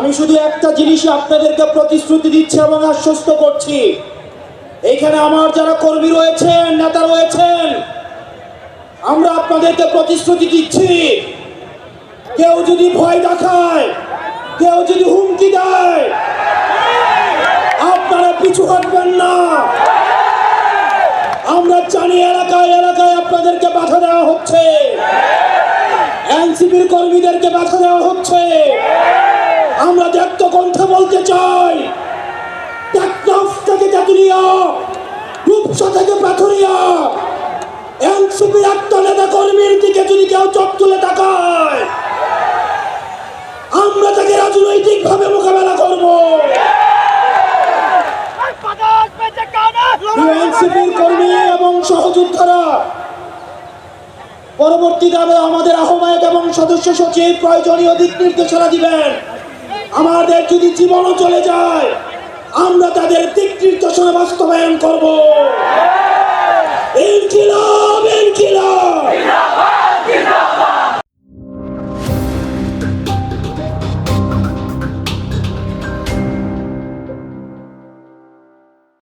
আমি শুধু একটা জিনিস আপনাদেরকে প্রতিশ্রুতি দিচ্ছি এবং আশ্বস্ত করছি। এখানে আমার যারা কর্মী রয়েছেন, নেতা রয়েছেন, আমরা আপনাদেরকে প্রতিশ্রুতি দিচ্ছি। কেউ যদি ভয় দেখায়, কেউ যদি হুমকি দেয়, আপনারা পিছু হাঁটবেন না। আমরা জানি এলাকায় এলাকায় আপনাদেরকে বাধা দেওয়া হচ্ছে। এনসিপির কর্মীদেরকে বাধা দেওয়া হচ্ছে। আমরা দেখতো কণ্ঠে বলতে চাই টেকনাফ থেকে তেতুলিয়া রূপসা থেকে পাথরিয়া এনসিপির একটা নেতা কর্মীর দিকে যদি কেউ চোখ তুলে তাকায় আমরা তাকে রাজনৈতিক ভাবে মোকাবেলা করব। এনসিপির কর্মী এবং সহযোদ্ধারা পরবর্তীকালে আমাদের আহ্বায়ক এবং সদস্য সচিব প্রয়োজনীয় দিক নির্দেশনা দিবেন। আমাদের যদি জীবনও চলে যায় আমরা তাদের দিক বাস্তবায়ন করব। এই ছিল